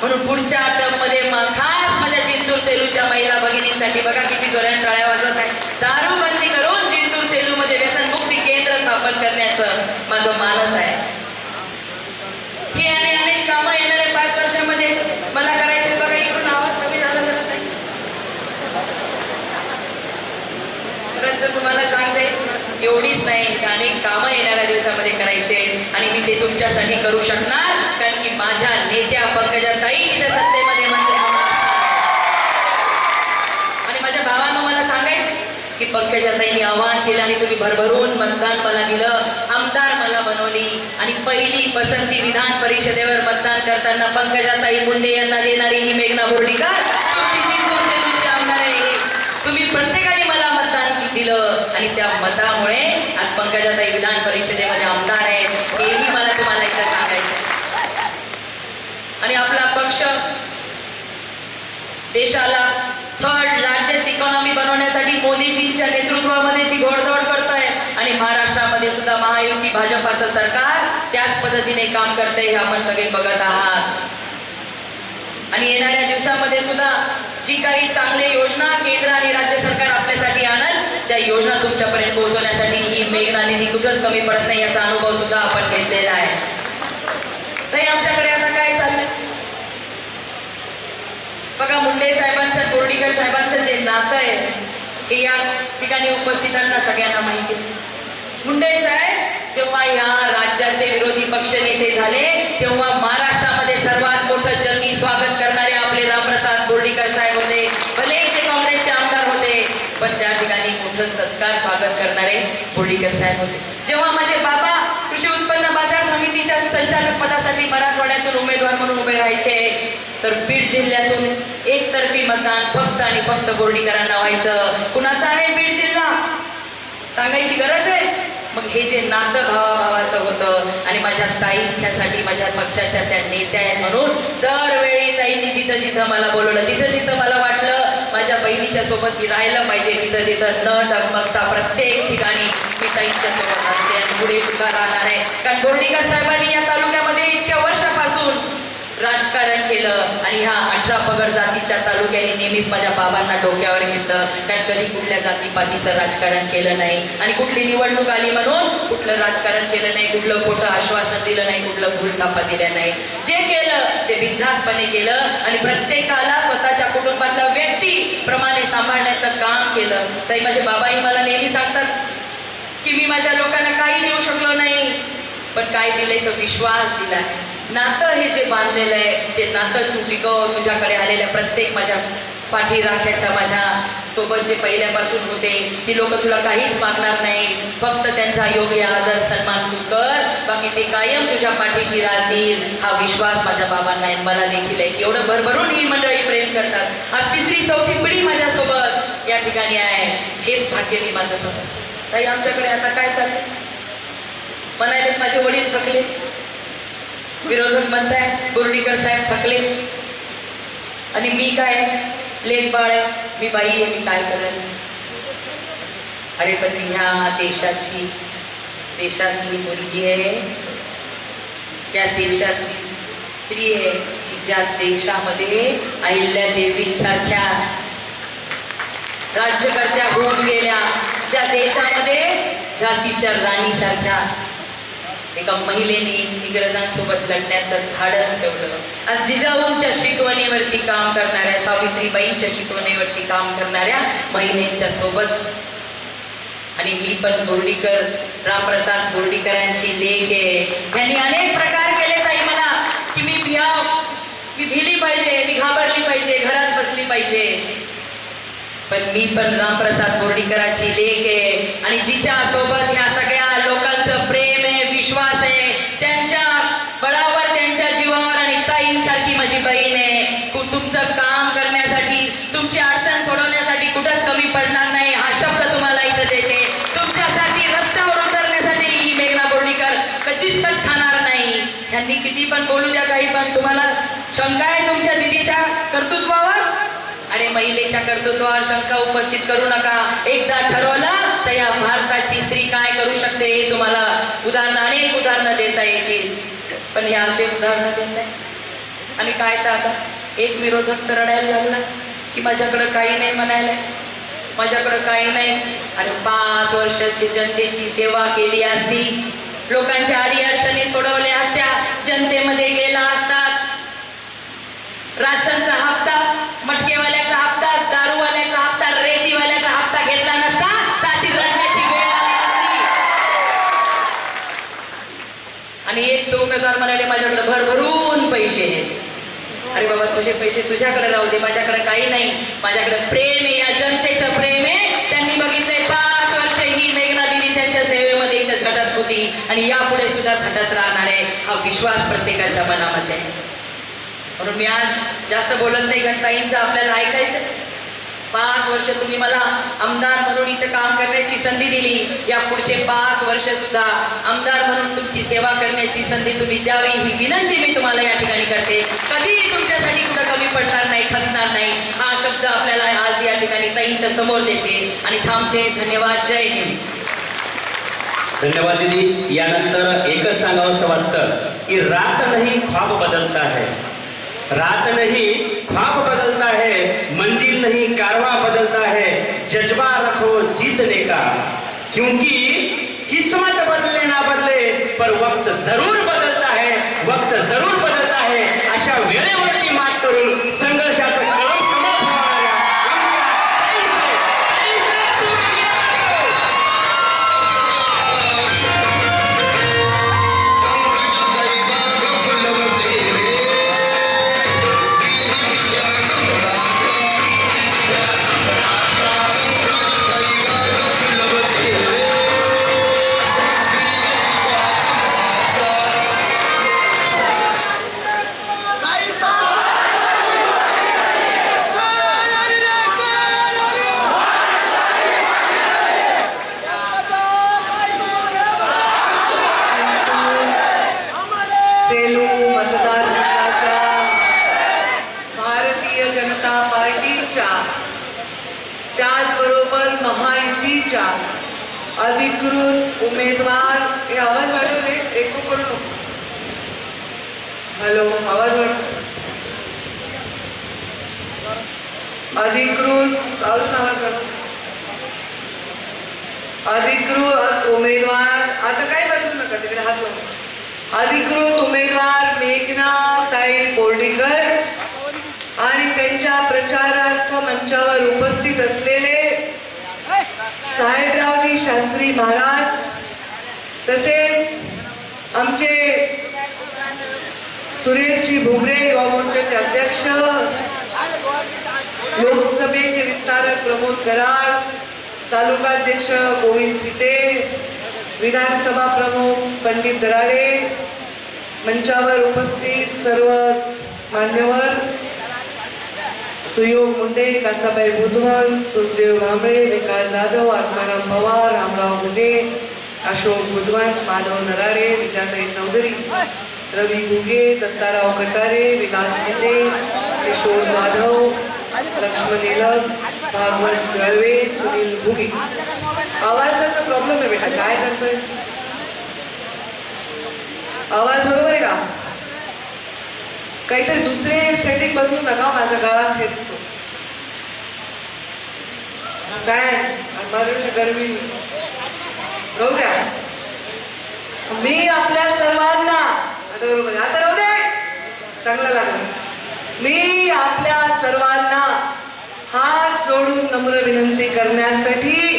म्हणून पुढच्या मध्ये खास माझ्या जिंतूर सेलूच्या महिला भगिनींसाठी बघा किती जोरात टाळ्या वाजत आहे. दारू बंदी करून जिंतूर सेलू मध्ये व्यसनमुक्ती केंद्र स्थापन करण्याचं माझं मानस आहे. हे आणि अनेक कामं येणाऱ्या पाच वर्षामध्ये मला करायचे बघा इकडून आवाज कमी झाला जात नाही परंतु तुम्हाला सांगते एवढीच नाही अनेक कामं येणाऱ्या दिवसामध्ये करायचे आणि मी ते तुमच्यासाठी करू शकणार कारण की माझ्या नेत्या पंकजा सत्तेमध्ये मंत्री आणि माझ्या भावानं मला सांगायचं की पंकजाताईंनी आव्हान केलं आणि तुम्ही भरभरून मतदान मला दिलं. आमदार मला बनवली. आणि पहिली पसंती विधान परिषदेवर मतदान करताना पंकजाताई मुंडे यांना देणारी ही मेघना बोर्डीकर. आमदार आहे. तुम्ही प्रत्येकाने मला मतदान दिलं. आणि त्या मतामुळे आज पंकजाताई विधान परिषदेमध्ये आमदार आहेत हेही मला तुम्हाला इथं सांगायचं आणि आपला देशाला थर्ड लार्जेस्ट इकॉनॉमी बनवण्यासाठी मोदीजींच्या नेतृत्वामध्ये जी घोडदौड करतोय आणि महाराष्ट्रामध्ये सुद्धा महायुती भाजपाचं सरकार त्याच पद्धतीने काम करतंय हे आपण सगळे बघत आहात. आणि येणाऱ्या दिवसामध्ये सुद्धा जी काही चांगली योजना केंद्र आणि राज्य सरकार आपल्यासाठी आणल त्या योजना तुमच्यापर्यंत पोहोचवण्यासाठी ही मेघना निधी कुठंच कमी पडत नाही याचा अनुभव सुद्धा आपण घेतलेला आहे. तरी आमच्याकडे आता काय चाललंय बघा मुंडे साहेबांचं बोर्डीकर साहेबांचं जे नातं आहे हे या ठिकाणी उपस्थितांना सगळ्यांना माहिती मुंडे साहेब जेव्हा या राज्याचे विरोधी पक्ष नेते झाले तेव्हा महाराष्ट्रामध्ये सर्वात मोठं जंगी स्वागत करणारे आपले रामप्रसाद बोर्डीकर साहेब होते. भले ते काँग्रेसचे आमदार होते पण त्या ठिकाणी मोठं सत्कार स्वागत करणारे बोर्डीकर साहेब होते. जेव्हा माझे बाबा कृषी उत्पन्न बाजार समितीच्या संचालक मराठवाड्यातून उमेदवार म्हणून उभे राहायचे. तर बीड जिल्ह्यातून एकतर्फी मतदान फक्त आणि फक्त बोर्डीकरांना व्हायचं. कुणाचं आहे बीड जिल्हा? सांगायची गरज आहे? मग हे जे नातं भावाभावाचं होतं आणि माझ्या ताईच्यासाठी माझ्या पक्षाच्या त्या नेत्या आहेत म्हणून दरवेळी ताईंनी जिथं जिथं मला बोलवलं जिथं जिथं मला वाटलं माझ्या बहिणीच्या सोबत मी राहायला पाहिजे. तिथं तिथं न डगमगता प्रत्येक ठिकाणी मी ताईंच्या सोबत असते आणि पुढे सुद्धा राहणार आहे. कारण बोर्डीकर साहेबांनी या तालुक्यामध्ये इतक्या वर्षापासून राजकारण केलं आणि ह्या अठरा पगड जातीच्या तालुक्याने नेहमीच माझ्या बाबांना डोक्यावर घेतलं. कारण कधी कुठल्या जातीपातीचं राजकारण केलं नाही. आणि कुठली निवडणूक आली म्हणून कुठलं राजकारण केलं नाही कुठलं खोटं आश्वासन दिलं नाही कुठलं भूलथापा दिल्या नाही. जे केलं ते बिनधास्तपणे केलं आणि प्रत्येकाला स्वतःच्या कुटुंबातल्या व्यक्ती प्रमाणे सांभाळण्याचं काम केलं. तरी माझे बाबाही मला नेहमी सांगतात की मी माझ्या लोकांना काही देऊ शकलो नाही पण काय दिलंय तो विश्वास दिलाय. नातं हे जे बांधलेलं आहे ते नातं तू टिकव तुझ्याकडे आलेल्या प्रत्येक माझ्या पाठी राख्याच्या माझ्या सोबत जे पहिल्यापासून होते ती लोक तुला काहीच मागणार नाही. फक्त त्यांचा योग्य आदर सन्मान तू कर. बाकी ते कायम तुझ्या पाठीशी राहतील. हा विश्वास माझ्या बाबांना आहे मला देखील आहे. एवढं भरभरून ही मंडळी प्रेम करतात. आज तिसरी चौथी पिढी माझ्यासोबत या ठिकाणी आहे. हेच भाग्य मी माझं समजते. ताई आमच्याकडे आता काय चाललंय? म्हणाले माझे वडील थकले विरोधक म्हणताय बोर्डीकर साहेब थकले. आणि मी काय? लेख बाळ आहे. मी बाई आहे. मी काय करेन अरे पण मी ह्या देशाची देशातली मुलगी आहे. त्या देशातली स्त्री आहे. की ज्या देशामध्ये अहिल्या देवींसारख्या राज्यकर्त्या होऊन गेल्या ज्या देशामध्ये झाशीच्या राणीसारख्या एका महिलेने इंग्रजांसोबत लढण्याचं धाडस ठेवलं. आज जिजाऊंच्या शिकवणीवरती काम करणाऱ्या सावित्रीबाईंच्या शिकवणीवरती काम करणाऱ्या महिलेच्या सोबत आणि मी पण बोर्डीकर रामप्रसाद बोर्डीकरांची लेख आहे. त्यांनी अनेक प्रकार केले ताई मला की मी भिया मी भिली पाहिजे मी घाबरली पाहिजे घरात बसली पाहिजे. पण मी पण रामप्रसाद बोर्डीकरांची लेख आहे. आणि जिच्या सोबत ह्या सगळ्या लोकांचं प्रेम आहे विश्वास आहे त्यांच्या बळावर त्यांच्या जीवावर आणि ताईंसारखी माझी बहीण आहे कु- तुमचं काम करण्यासाठी तुमची अडचण सोडवण्यासाठी कुठंच कमी पडणार नाही हा शब्द तुम्हाला इथं देते तुमच्यासाठी रस्त्यावर उतरण्यासाठी ही मेघना बोर्डीकर कधीच कच खाणार नाही यांनी किती पण बोलू द्या काही पण तुम्हाला शंका आहे तुमच्या दिदीच्या कर्तृत्वावर? अरे महिलेच्या कर्तृत्वावर शंका उपस्थित करू नका. एकदा ठरवलं तर या भारताची स्त्री काय करू शकते हे तुम्हाला उदाहरण अनेक उदाहरणं देता येतील. पण हे असे उदाहरणं देत आहे आणि काय तर आता? एक विरोधक तर रडायला लागला की माझ्याकडं काही नाही म्हणायला. माझ्याकडं काही नाही. आणि पाच वर्ष जनतेची सेवा केली असती. लोकांच्या अडी अडचणी सोडवल्या असत्या. जनतेमध्ये गेला असतात. राशनचा हप्ता मटकेवाल्याचा हप्ता दारूवाल्याचा हप्ता रेतीवाल्याचा हप्ता घेतला नसता ताशी अशी रडण्याची वेळ आली आणि एक तो उमेदवार म्हणाले माझ्याकडे भरभरून पैसे आहेत. अरे बाबा तुझे पैसे तुझ्याकडे राहू दे माझ्याकडे काही नाही. माझ्याकडे प्रेम आहे या जनतेचं प्रेम आहे. आणि यापुढे सुद्धा घटत राहणार आहे हा विश्वास प्रत्येकाच्या मनामध्ये. आहे म्हणून मी आज जास्त बोलत नाही कारण आपल्याला ऐकायचं पाच वर्ष तुम्ही मला आमदार म्हणून इथं काम करण्याची संधी दिली. या पुढचे पाच वर्ष सुद्धा आमदार म्हणून तुमची सेवा करण्याची संधी तुम्ही द्यावी ही विनंती मी तुम्हाला या ठिकाणी करते. कधीही तुमच्यासाठी कुठं कमी पडणार नाही खचणार नाही हा शब्द आपल्याला आज या ठिकाणी ताईंच्या समोर देते. आणि थांबते. धन्यवाद. जय हिंद. धन्यवाद दीदी. यानंतर एकच सांगावं असं वाटतं की रात नाही ख्वाब बदलता है रात नाही ख्वाब बदलता है मंजिल नहीं कारवा बदलता है जज्बा रखो जीतने का क्योंकि किस्मत बदले ना बदले पर वक्त जरूर बदलता है वक्त जरूर बदलता है अशा वेळेवरती मात करून अधिकृत उमेदवार मेघना ताई बोर्डीकर आणि त्यांच्या प्रचारार्थ मंचावर उपस्थित असलेले साहेबरावजी शास्त्री महाराज तसेच आमचे सुरेशजी भुमरे युवा मोर्चाचे अध्यक्ष लोकसभेचे विस्तारक प्रमोद कराड तालुकाध्यक्ष गोविंद फिते विधानसभा प्रमुख पंडित दराडे मंचावर उपस्थित सर्वच मान्यवर सुयोग मुंडे कासाबाई बुधवन सुखदेव भांबळे विकास जाधव आत्माराम पवार रामराव मुंडे अशोक बुधवन माधव नराडे विद्याताई चौधरी रवी घुगे दत्ताराव कटारे विकास मुंडे किशोर जाधव लक्ष्मण निलम भागवत जळवे सुनील घुगे आवाजाचा प्रॉब्लेम आहे बेटा. काय करतोय? आवाज बरोबर आहे का? काहीतरी दुसरे सेटिंग बदलू नका माझा गळा खेचतो. काय? माझ्या गरमी. राहू द्या. मी आपल्या सर्वांना आता बरोबर आहे. आता राहू दे. चांगलं लागलं. मी आपल्या सर्वांना हात जोडून नम्र विनंती करण्यासाठी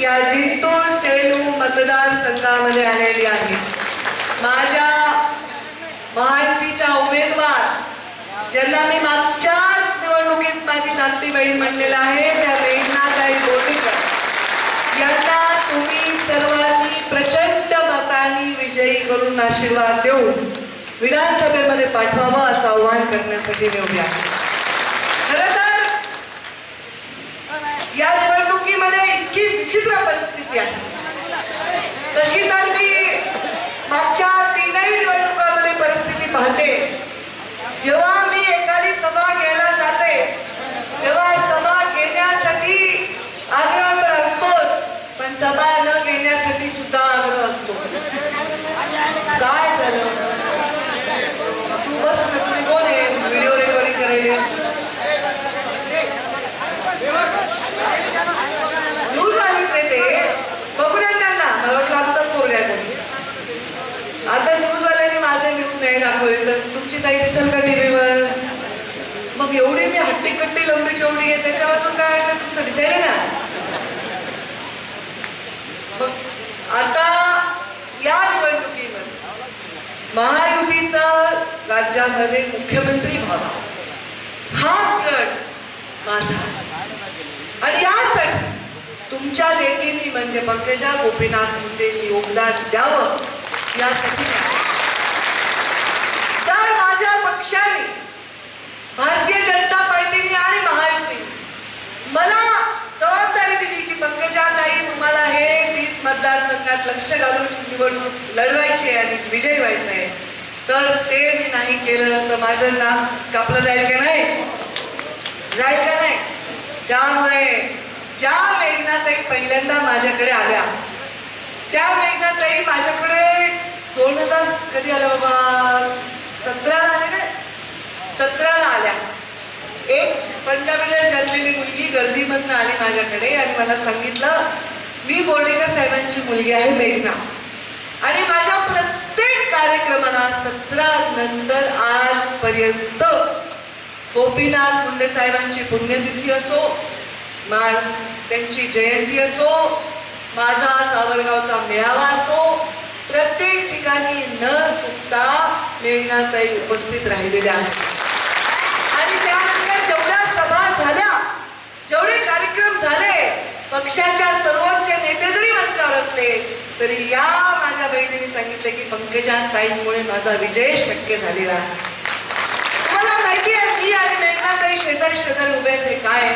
या जिंतूर सेलू मतदारसंघामध्ये आलेली आहे. माझ्या महायुतीच्या उमेदवार ज्यांना मी मागच्याच निवडणुकीत माझी धाकटी बहीण म्हणलेलं आहे त्या मेघनाताई बोर्डीकर. यांना तुम्ही सर्वांनी प्रचंड मतांनी विजयी करून आशीर्वाद देऊन विधानसभेमध्ये पाठवावं असं आव्हान करण्यासाठी मी आहे खरं तर या निवडणुकीमध्ये इतकी विचित्र परिस्थिती आहे. तशी तर मी मागच्या तीनही निवडणुकांमध्ये परिस्थिती पाहते. जेव्हा मी एखादी सभा घ्यायला जाते तेव्हा सभा घेण्यासाठी आग्रह तर असतोच पण सभा न घेण्यासाठी सुद्धा आग्रह असतो. काय झालं? तू बस ना तुम्ही कोण आहे? दिसेल का टीव्हीवर. मग एवढी मी हट्टी कट्टी लंबी चवडी आहे त्याच्या काय तुमचं दिसायला ना? मग आता या निवडणुकीमध्ये महायुतीचा राज्यामध्ये मुख्यमंत्री व्हावा. हा प्रट माझा. आणि यासाठी तुमच्या लेखींनी म्हणजे पंकजा गोपीनाथ मुंडेंनी योगदान द्यावं यासाठी मी आहे. तर माझ्या पक्षाने भारतीय जनता पार्टीने आणि महायुतीने मला जबाबदारी दिली की पंकजाताई तुम्हाला हे तीस मतदारसंघात लक्ष घालून निवडणूक लढवायची आणि विजयी व्हायचं आहे. तर ते मी नाही केलं तर माझं नाम कापलं जाईल का नाही? जाईल का नाही? त्यामुळे ज्या मेघनाताई पहिल्यांदा माझ्याकडे आल्या त्या मेघनाताई माझ्याकडे दोन हजार कधी आल्या बाबा? सतरा आले ना? सतराला आल्या. एक पंजाबीला घातलेली मुलगी गर्दीमधनं आली माझ्याकडे आणि मला सांगितलं मी बोर्डेकर साहेबांची मुलगी आहे मेघना. आणि माझ्या प्रत्येक कार्यक्रमाला सतरा नंतर आजपर्यंत गोपीनाथ मुंडे साहेबांची पुण्यतिथी असो मा त्यांची जयंती असो माझा सावरगावचा मेळावा असो प्रत्येक ठिकाणी न चुकता मेघनाताई उपस्थित राहिलेल्या आहेत आणि त्यानंतर जेवढ्या सभा झाल्या जेवढे कार्यक्रम झाले पक्षाच्या सर्वोच्च नेते जरी मंचावर असले तरी या माझ्या बहिणीने सांगितले की पंकजा ताईंमुळे माझा विजय शक्य झालेला तुम्हाला माहिती आहे मी आणि मेघनाताई शेजारी शेजारी उभे आहेत हे काय?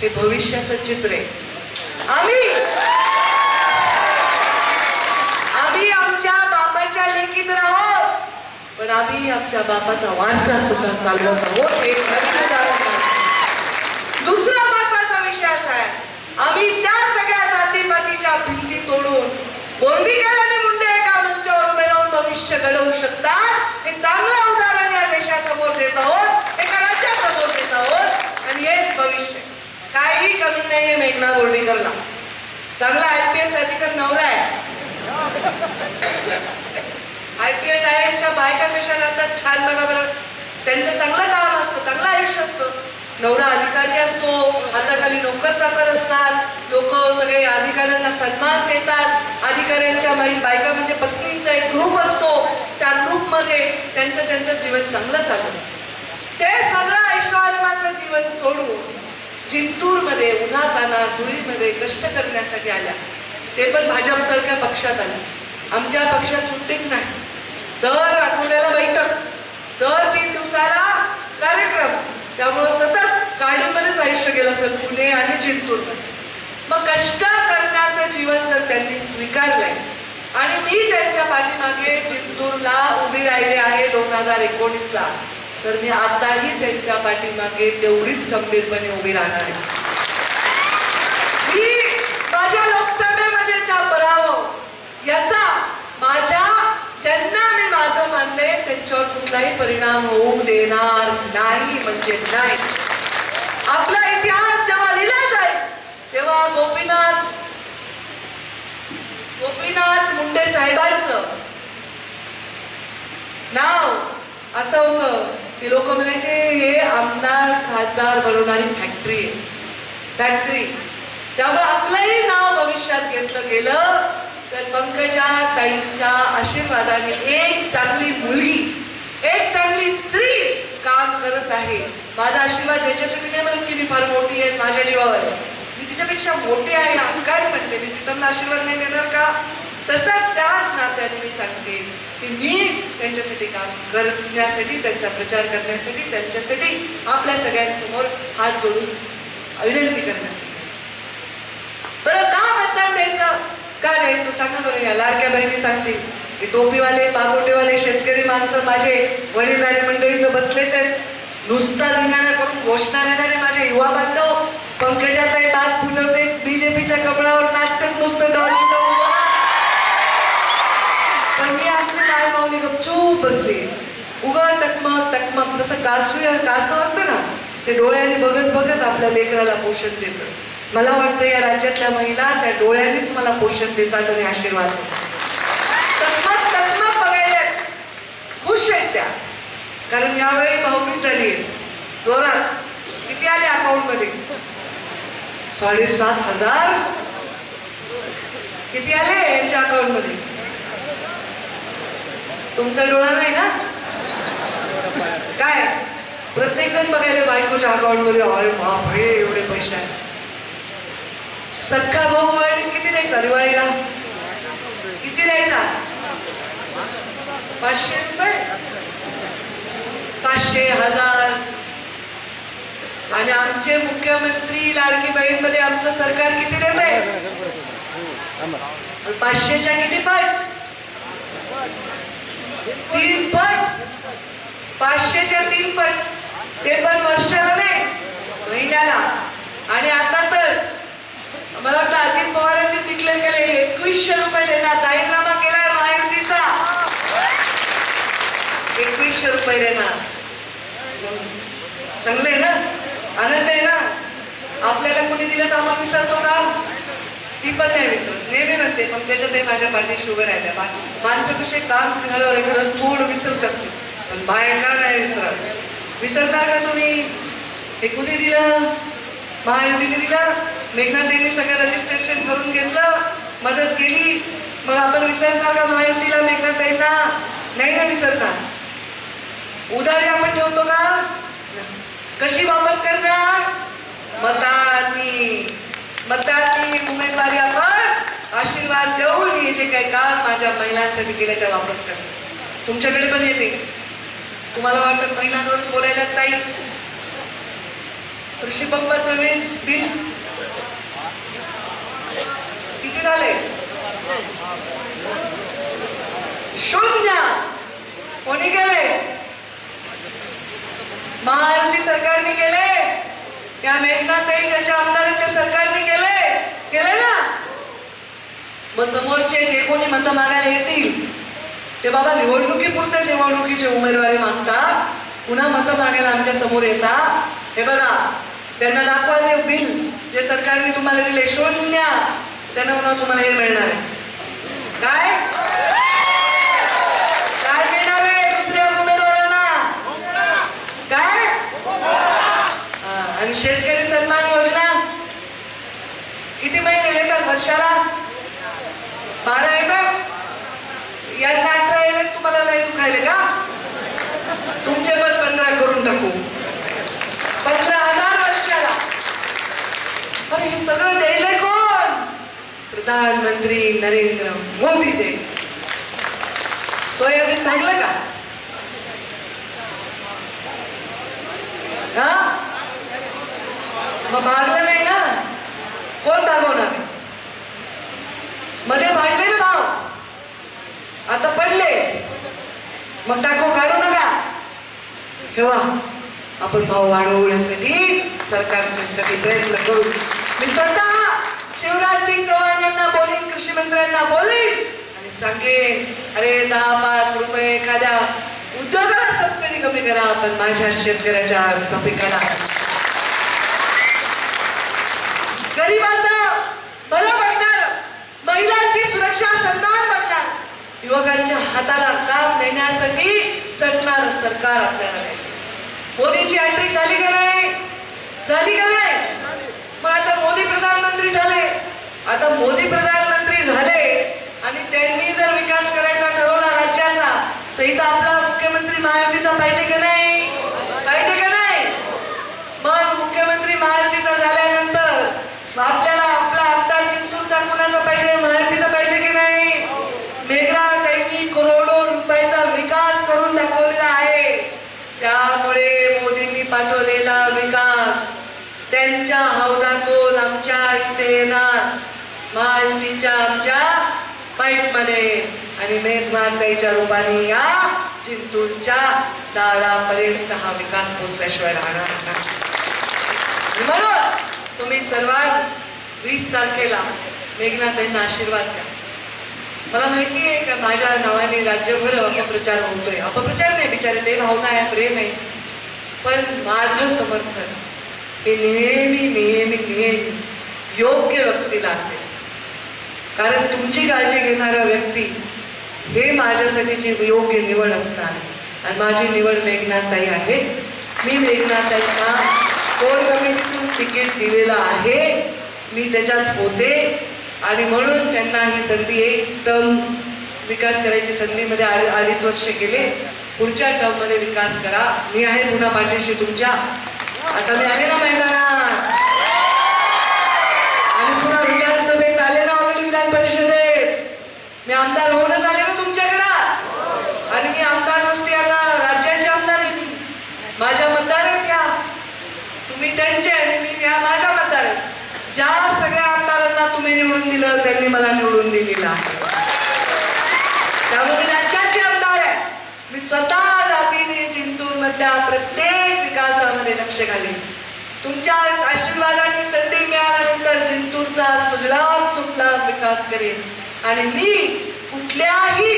हे भविष्याचं चित्र आहे. आम्ही आम्ही आमच्या बापाच्या लेखीत आहोत पण आम्ही आमच्या बापाचा वारसा सुद्धा चालवत आहोत हे खरं जाणून घ्या. दुसरा महत्त्वाचा विषय असा आहे आम्ही त्या सगळ्या जातीपातीच्या भिंती तोडून बोर्डीकर आणि मुंडे एका मंचावर उभे राहून भविष्य घडवू शकतात हे चांगलं उदाहरण या देशासमोर देत आहोत एका राज्यासमोर देत आहोत आणि हेच भविष्य. काही कमी नाहीये मेघना बोर्डीकरला चांगला आय पी एस नवरा आहे. आय पी एस आय एसच्या बायका कशा राहतात छान बघा बरं. त्यांचं चांगलं नवरा अधिकारी असतो हाताखाली नोकर चाकर असतात लोक सगळे अधिकाऱ्यांना सन्मान देतात. अधिकाऱ्यांच्या बाई- बायका म्हणजे पत्नींचा एक ग्रुप असतो. त्या ग्रुपमध्ये त्यांचं त्यांचं जीवन चांगलं चालतं ते सगळं ऐश्वर्यमाचं जीवन सोडून जिंतूरमध्ये उन्हातानात धुळीमध्ये कष्ट करण्यासाठी आल्या. ते पण भाजपसारख्या पक्षात आले. आमच्या पक्षात सुट्टीच नाही. दर आठवड्याला बैठक दर तीन दिवसाला कार्यक्रम. त्यामुळं सतत गाडीमध्येच आयुष्य गेलं असेल पुणे आणि जिंतूर. मग कष्ट करण्याचं जीवन जर त्यांनी स्वीकारलंय आणि मी त्यांच्या पाठीमागे जिंतूरला उभी राहिले आहे दोन हजार एकोणीसला तर मी आताही त्यांच्या पाठीमागे तेवढीच गंभीरपणे उभी राहणार आहे. मी माझ्या लोकसभेमध्ये जा पराभव याचा माझ्या ज्यांना मी माझं मानले त्यांच्यावर कुठलाही परिणाम होऊ देणार नाही म्हणजे नाही. आपला इतिहास जेव्हा लिहिला जाईल तेव्हा गोपीनाथ गोपीनाथ मुंडे साहेबांचं नाव असं होतं. की लोक म्हणायचे हे आमदार खासदार बनवणारी फॅक्टरी फॅक्टरी त्यामुळे आपलंही नाव भविष्यात घेतलं गेलं. तर पंकजा ताईंच्या आशीर्वादाने एक चांगली मुलगी एक चांगली स्त्री काम करत आहे. माझा आशीर्वाद याच्यासाठी नाही म्हणत की मी फार मोठी आहे माझ्या जीवावर आहे. मी तिच्यापेक्षा मोठी आहे काय म्हणते? मी तिथं आशीर्वाद नाही देणार का? तसाच त्याच नात्याने मी सांगते की मी त्यांच्यासाठी काम करण्यासाठी त्यांचा प्रचार करण्यासाठी त्यांच्यासाठी आपल्या सगळ्यांसमोर हात जोडून विनंती करण्यासाठी. बरं का मतदान द्यायचं? का द्यायचं? सांगा बरं या लाडक्या बहिणी सांगतील. की टोपीवाले बागोटेवाले शेतकरी माणसं माझे वडील आणि मंडळी इथं बसले तर नुसता धिंगाणा करून घोषणा देणारे माझे युवा बांधव? पंकजाताई बाग फुलवते बीजेपीच्या कपडावर नाचतात नुसतं डॉल पण मी आमची काय माऊली गपचूप बसली. उगा टकमक टकमक जसं कासू कासव असतं ना ते डोळ्याने बघत बघत आपल्या लेकराला पोषण देतं. मला वाटतं या राज्यातल्या महिला त्या डोळ्यानेच मला पोषण देतात आणि आशीर्वाद देतात टकमक टकमक बघायला खुश आहेत त्या कारण यावेळी भाऊबीज झाली. आहे जोरात. किती आले अकाउंटमध्ये साडेसात हजार? किती आले यांच्या अकाउंटमध्ये तुमचा डोळा नाही ना? काय? प्रत्येकजण बघायला बायकोच्या अकाउंटमध्ये अरे बापरे एवढे पैसे आहेत. सख्खा भाऊ आणि किती द्यायचा दिवाळीला? किती द्यायचा? पाचशे रुपये? पाचशे हजार. आणि आमचे मुख्यमंत्री लाडकी बहीणमध्ये आमचं सरकार किती देत आहे पाचशेच्या किती पट? तीन पट. पाचशेच्या तीन पट. ते पण वर्षाला नाही महिन्याला. आणि आता तर मला वाटतं अजित पवारांनी डिक्लेअर केले एकवीसशे रुपये देणार जाहीरनामा केलाय महायुतीचा. एकवीसशे रुपये देणार चांगले ना? आनंद आहे ना? आपल्याला कोणी दिलं तर आपण विसरतो का ती पण नाही विसरत. नेहमी म्हणते पण त्याच्यातही माझ्या पाठीशी उभे राहिल्या. माणसं कसे काम झालं एखादं थोडं विसरत असते पण बायका नाही विसरत. विसरता का तुम्ही? हे कुणी दिलं? महायुतीने दिलं? मेघनाथेंनी सगळं रजिस्ट्रेशन करून घेतलं? मदत केली? मग आपण विसरणार का महायुतीला मेघनाथेंना नाही ना विसरणार उदारी आपण ठेवतो का? कशी वापस करणार? मतांनी मतांनी उमेदवारी आपण आशीर्वाद देऊन हे जे काही काम माझ्या महिलांसाठी केलं त्या वापस कर तुमच्याकडे पण येते. तुम्हाला वाटत महिलांवरच बोलायला ताई कृषी पंपाचं वीज बिल? किती झाले शून्य! कोणी केले महायुती सरकारने केले त्या मेघनाथाई ज्याच्या आमदार त्या सरकारने केले केले ना? मग समोरचे जे कोणी मतं मागायला येतील ते बाबा निवडणुकीपुरतं निवडणुकीचे उमेदवारी मागतात पुन्हा मतं मागायला आमच्यासमोर येतात हे बघा त्यांना दाखवा ते बिल. जे सरकारने तुम्हाला दिले शून्य. त्यांना पुन्हा तुम्हाला हे मिळणार आहे काय काय मिळणार आहे दुसऱ्या उमेदवारांना काय हा, आणि शेतकरी सन्मान योजना किती महिने येतात वर्षाला बारा येतात यांना अठरा येतात तुम्हाला नाही दुखायले का तुमचे पण पंधरा करून टाकू पंधरा हजार वर्षाला अरे हे सगळं द्यायलंय कोण प्रधानमंत्री नरेंद्र मोदी दे सोयाबीन भागलं का? हा? मग भागलं नाही ना? कोण भागवणार मध्ये भागले ना भाव. आता पडले. मग टाको काढू नका. ठेवा. आपण भाव वाढवण्यासाठी सरकारसाठी प्रयत्न करू. मी स्वतः शिवराज सिंग चौहान यांना बोलीन कृषी मंत्र्यांना बोलीन आणि सांगेन अरे दहा पाच रुपये एखाद्या उद्योगाला सबसिडी कमी करा पण माझ्या शेतकऱ्याच्या कमी करा. गरिबाचं भलं बघणार महिलांची सुरक्षा सन्मान बघणार युवकांच्या हाताला काम देण्यासाठी चटणार सरकार आपल्याला द्यायचं. मोदींची हॅट्रिक झाली का नाही? झाली का नाही? मग आता मोदी प्रधानमंत्री झाले. आता मोदी प्रधान झाले आणि त्यांनी जर विकास करायचा ठरवला राज्याचा तर इथं आपला मुख्यमंत्री महायुतीचा पाहिजे का नाही पाहिजे का नाही मग मुख्यमंत्री महायुतीचा झाल्यानंतर मग आपल्याला आपला आमदार चिंतूरचा कुणाचा पाहिजे महायुतीचा पाहिजे की नाही मेघना त्यांनी करोडो रुपयाचा विकास करून दाखवलेला आहे त्यामुळे मोदींनी पाठवलेला विकास त्यांच्या हौदातून आमच्या इथे येणार महायुतीच्या आमच्या पाईपमध्ये. आणि आणि मेघमाताईच्या रूपाने या चिंतूरच्या दारापर्यंत हा विकास पोहोचल्याशिवाय राहणार नाही. म्हणून तुम्ही सर्वात वीस तारखेला मेघनाथांना आशीर्वाद द्या. मला माहिती आहे का माझ्या नावाने राज्यभर अपप्रचार होतोय. अपप्रचार नाही बिचारे ते भावना आहे प्रेम आहे. पण माझं समर्थन हे नेहमी नेहमी नेहमी योग्य व्यक्तीला असेल. कारण तुमची काळजी घेणारा व्यक्ती हे माझ्यासाठीची योग्य निवड असणार आणि माझी निवड मेघनाथताई आहे. मी मेघनाथताईंना कोर कमिटीतून तिकीट दिलेलं आहे. मी त्याच्यात होते. आणि म्हणून त्यांना ही संधी एक टर्म विकास करायची संधीमध्ये अडी- अडीच वर्ष केले पुढच्या टर्ममध्ये विकास करा. मी आहे पुन्हा पाठीशी तुमच्या. आता मी आहे ना मैदानात आणि पुन्हा विधानसभेत आले ना ऑलरेडी विधान परिषदेत मी आमदार होऊनच आले ना तुमच्याकडं. आणि मी आमदार नुसते आता राज्याचे आमदार आहे मी. माझ्या मतदार आहेत त्या. तुम्ही त्यांचे आणि मी त्या माझ्या मतदार आहेत. ज्या सगळ्या आमदारांना तुम्ही निवडून दिलं त्यांनी मला निवडून दिलेला त्यामुळे राज्याचे आमदार आहे. मी स्वतः जातीने जिंतूर मधल्या प्रत्येक विकासामध्ये लक्ष घालेन. तुमच्या आशीर्वादाने संधी मिळाल्यानंतर जिंतूरचा सुजलाम सुफलाम विकास करेन. आणि मी कुठल्याही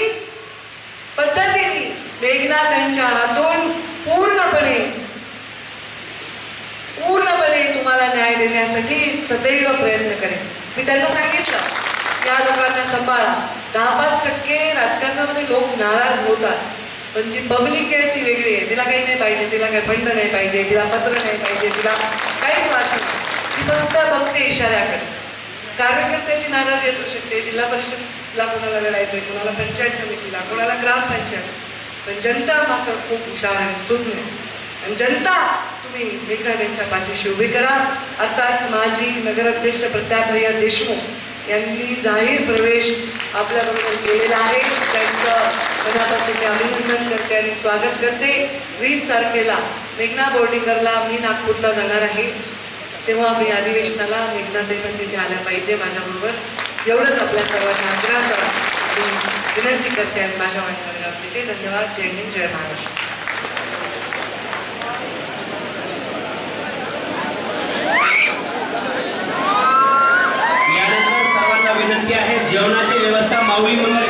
पद्धतीने मेघनाथ यांच्या हातून पूर्णपणे पूर्णपणे तुम्हाला न्याय देण्यासाठी सदैव प्रयत्न करेन. मी त्यांना सांगितलं या लोकांना सांभाळा. दहा पाच टक्के राजकारणामध्ये लोक नाराज होतात. पण जी पब्लिक आहे ती वेगळी आहे. तिला काही नाही पाहिजे तिला काही बंड नाही पाहिजे तिला पत्र नाही पाहिजे तिला काहीच वाटत ती फक्त बघते इशाऱ्याकडे. कार्यकर्त्याची नाराजी असू शकते जिल्हा परिषदला कोणाला लढायचंय कोणाला पंचायत समितीला कोणाला ग्रामपंचायत पण जनता मात्र खूप हुशार आहे सुज्ञ आहे. आणि जनता तुम्ही मेघनाथ पाठीशी उभी करा. आताच माजी नगराध्यक्ष प्रतापभैया देशमुख यांनी जाहीर प्रवेश आपल्याबरोबर केलेला आहे. त्यांचं मनापासून मी अभिनंदन करते आणि स्वागत करते. वीस तारखेला मेघना बोर्डिंगरला मी नागपूरला जाणार आहे. तेव्हा आम्ही अधिवेशनाला मेघनाथाईपण तिथे आल्या पाहिजे माझ्याबरोबर. एवढंच आपल्या सर्वांना आग्रहाचा विनंती करते आणि माझ्या वाणीमध्ये धन्यवाद. जय हिंद जय महाराष्ट्र. विनंती आहे जेवणाची व्यवस्था माऊली म्हणून